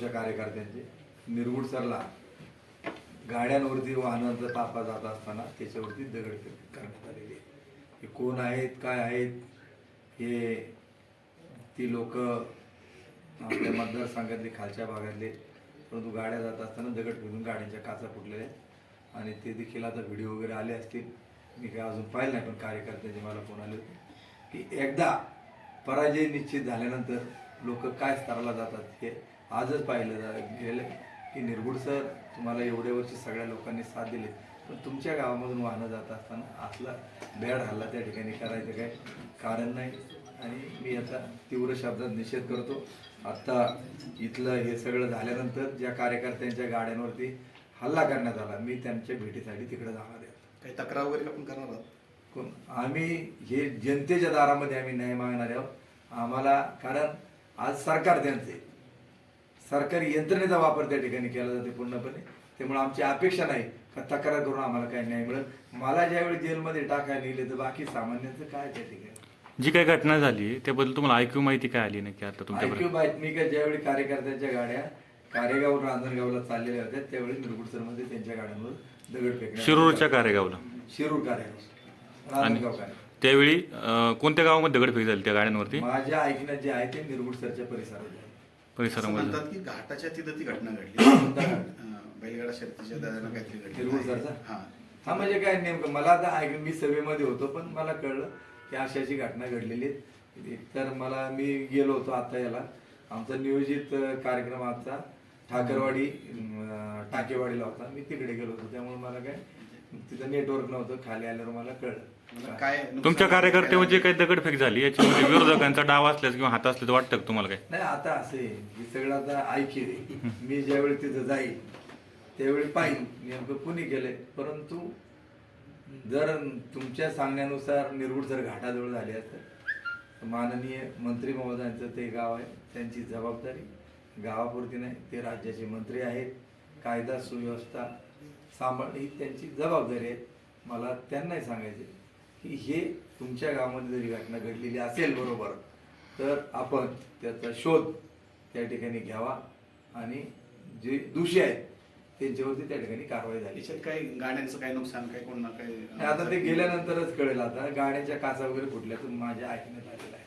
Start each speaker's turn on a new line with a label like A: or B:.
A: पक्ष कार्यकर्त्यांचे. निरगुड सरला गाड्यांवरती वाहनांचा ताफा जात असताना त्याच्यावरती दगडफेक करण्यात आलेली आहे हे कोण आहेत काय आहेत हे ती लोक आपल्या मतदारसंघातले खालच्या भागातले परंतु गाड्या जात असताना दगड फेकून गाड्यांच्या काचा फुटलेल्या आहेत. आणि ते देखील आता व्हिडिओ वगैरे आले असतील. मी काय अजून पाहिलं नाही पण कार्यकर्त्यांचे मला फोन आले होते की एकदा पराजय निश्चित झाल्यानंतर लोक काय स्तराला जातात हे आजच पाहिलं जा गेलं की निरगुड सर तुम्हाला एवढे वर्ष सगळ्या लोकांनी साथ दिले. पण तुमच्या गावामधून वाहनं जात असताना असला बेड हल्ला त्या ठिकाणी करायचं काय कारण नाही. आणि मी याचा तीव्र शब्दात निषेध करतो. आत्ता इथलं हे सगळं झाल्यानंतर ज्या कार्यकर्त्यांच्या गाड्यांवरती हल्ला करण्यात आला मी त्यांच्या भेटीसाठी तिकडे जाणार आहे.
B: काही तक्रार वगैरे आपण करणार आहोत?
A: कोण? आम्ही हे जनतेच्या दारामध्ये आम्ही न्याय मागणार आहोत. आम्हाला कारण आज सरकार त्यांचे सरकारी यंत्रणेचा वापर त्या ठिकाणी केला जाते पूर्णपणे. त्यामुळे आमची अपेक्षा नाही का तक्रार करून आम्हाला काही न्याय मिळत. मला ज्यावेळी जेलमध्ये टाकायला नेले तर बाकी सामान्यांचं काय त्या ठिकाणी?
C: जी काही घटना झाली त्याबद्दल तुम्हाला ऐकू माहिती काय आली नक्की आता
A: ऐक्यू
C: तुमच्यापर्यंत
A: बातमी का ज्यावेळी कार्यकर्त्यांच्या गाड्या कारेगाव रांजणगावला चाललेल्या होत्या त्यावेळी निरगुडसरमध्ये त्यांच्या गाड्यांवर दगड फेकण्यात
C: शिरूरच्या कारेगावला.
A: शिरूर कारेगाव. रांजणगाव कारेगाव.
C: त्यावेळी अं, कोणत्या गावामध्ये दगडफेक झाली त्या गाड्यांवरती?
A: माझ्या ऐकण्यात जे आहे ते निरगुडसरच्या परिसरात आहे.
C: परिसरामध्ये.
B: म्हणतात की घाटाच्या तिथं ती घटना घडली? अं, बैलगाडा शर्तीच्या दरम्यान काहीतरी घडली.
A: तिरुवसरचा?
B: हा.
A: हा म्हणजे काय नेमकं? मला आता ऐक मी सभेमध्ये होतो पण मला कळलं की अशाची घटना घडलेली आहे तर मला मी गेलो होतो आता याला. आमचा नियोजित अं, कार्यक्रम आजचा ठाकरवाडी अं, टाकेवाडीला होता. मी तिकडे गेलो होतो. त्यामुळे मला काय तिथं नेटवर्क नव्हतं खाली आल्यावर मला कळलं.
B: काय
C: तुमच्या
B: झालं,
C: कार्यकर्त्यावर जे
B: काय
C: काही दगडफेक झाली याच्यामध्ये विरोधकांचा डाव असल्यास किंवा हात असल्याचं वाटतं का तुम्हाला काय
A: नाही आता असे हे सगळं आता ऐके मी ज्यावेळी तिथं जाईल त्यावेळी पाहिन नेमकं कुणी केलंय? परंतु जर तुमच्या सांगण्यानुसार निरगुड जर घाटाजवळ झाले असतं तर माननीय मंत्री महोदयांचं ते गाव आहे त्यांची जबाबदारी. गावापुरती नाही ते राज्याचे मंत्री आहेत. कायदा सुव्यवस्था सांभाळ ही त्यांची जबाबदारी आहे. मला त्यांनाही सांगायचे की हे तुमच्या गावामध्ये जरी घटना घडलेली असेल बरोबर तर आपण त्याचा शोध त्या ठिकाणी घ्यावा आणि जे दोषी आहेत त्यांच्यावरती त्या ठिकाणी कारवाई झाली.
B: काही गाड्यांचं काही नुकसान काही कोण काही
A: आता ते गेल्यानंतरच कळेल आता. गाड्याच्या काचा वगैरे फुटल्या तर माझ्या ऐकण्यात आलेलं आहे.